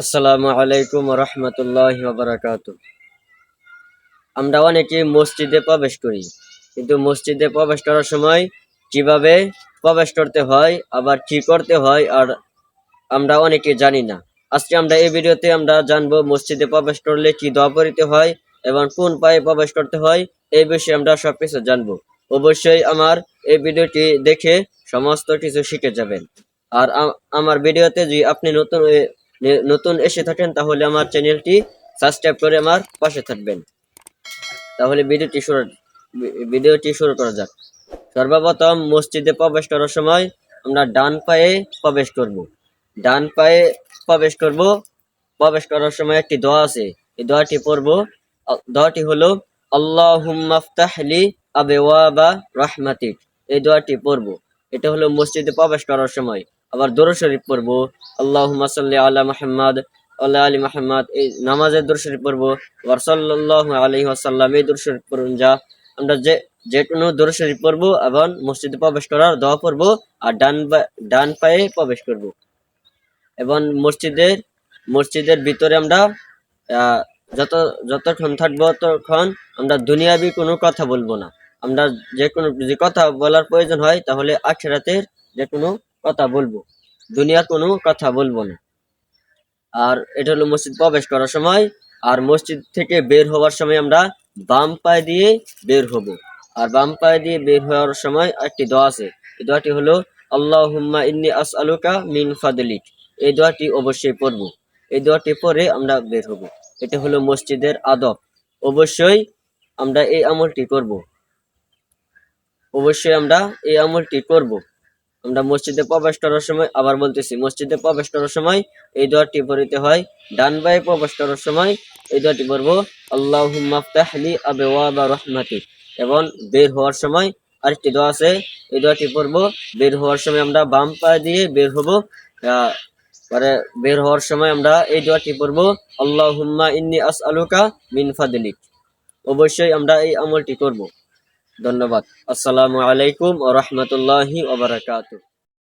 আসসালামু আলাইকুম রহমতুল্লাহ বারাকাত আমরা অনেকে মসজিদে প্রবেশ করি, কিন্তু মসজিদে প্রবেশ করার সময় কীভাবে প্রবেশ করতে হয়, আবার কি করতে হয়, আর আমরা অনেকে জানি না। আজকে আমরা এই ভিডিওতে আমরা জানব মসজিদে প্রবেশ করলে কি দোয়া পড়িতে হয় এবং কোন পায়ে প্রবেশ করতে হয়, এই বিষয়ে আমরা সবকিছু জানব। অবশ্যই আমার এই ভিডিওটি দেখে সমস্ত কিছু শিখে যাবেন। আর আমার ভিডিওতে যদি আপনি নতুন নতুন এসে থাকেন, তাহলে আমার চ্যানেলটি সাবস্ক্রাইব করে আমার পাশে থাকবেন। তাহলে ভিডিওটি শুরু ভিডিওটি শুরু করা যাক। সর্বপ্রথম মসজিদে প্রবেশ করার সময় আমরা ডান পায়ে প্রবেশ করব। ডান পায়ে প্রবেশ করব। প্রবেশ করার সময় একটি দোয়া আছে। এই দোয়াটি পড়ব। দোয়াটি হলো আল্লাহুম্মাফতাহলি আবেওয়াবা রাহমাতিক। এই দোয়াটি পড়ব। এটা হলো মসজিদে প্রবেশ করার সময়। আবার দরুদ শরীফ পড়ব। আল্লাহ সাল্লি আলা মুহাম্মাদ আল্লাহ আলী মাহমদ এই নামাজের দরুদ শরীফ পড়ব। আবার সাল্লাল্লাহু আলাইহি ওয়াসাল্লাম এই দরুদ শরীফ পড়ুন, যা আমরা যে যে কোনো দরুদ শরীফ পড়ব এবং মসজিদে প্রবেশ করার দোয়া পড়ব আর ডান ডান পায়ে প্রবেশ করব। এবং মসজিদের মসজিদের ভিতরে আমরা যত, যতক্ষণ থাকব ততক্ষণ আমরা দুনিয়াবি কোনো কথা বলব না। আমরা যে কোনো যদি কথা বলার প্রয়োজন হয় তাহলে আখেরাতের যে কোনো কথা বলব। দুনিয়ার কোনো কথা বলব না। আর এটা হলো মসজিদ প্রবেশ করার সময়, আর মসজিদ থেকে বের হওয়ার সময় আমরা বাম পায়ে দিয়ে বের হব। আর বাম পায়ে দিয়ে বের হওয়ার সময় একটি দোয়া আছে। এই দোয়াটি হলো, আল্লাহুম্মা ইন্নি আস আলুকা মিন ফাদলিক। এই দোয়াটি অবশ্যই পড়ব। এই দোয়াটি পরে আমরা বের হব। এটা হলো মসজিদের আদব। অবশ্যই আমরা এই আমলটি করব। অবশ্যই আমরা এই আমলটি করব। আমরা মসজিদে প্রবেশ করার সময় আবার বলতেছি, মসজিদে প্রবেশ করার সময় এই দোয়াটি পড়িতে হয়, ডান বায়ে প্রবেশ করার সময় এই দোয়াটি পড়ব, আল্লাহুম্মা ফতাহলি আবওয়াবা রাহমাতিক। এবং বের হওয়ার সময় আরেকটি দোয়া আছে, এই দোয়াটি পড়ব, বের হওয়ার সময় আমরা বাম পা দিয়ে বের হব পরে বের হওয়ার সময় আমরা এই দোয়াটি পড়ব, আল্লাহুম্মা ইন্নি আসআলুকা মিন ফাদলিক। অবশ্যই আমরা এই আমলটি করব। ধন্যবাদ। আসসালামু আলাইকুম ও রহমতুল্লাহি ওবরাকাতুহ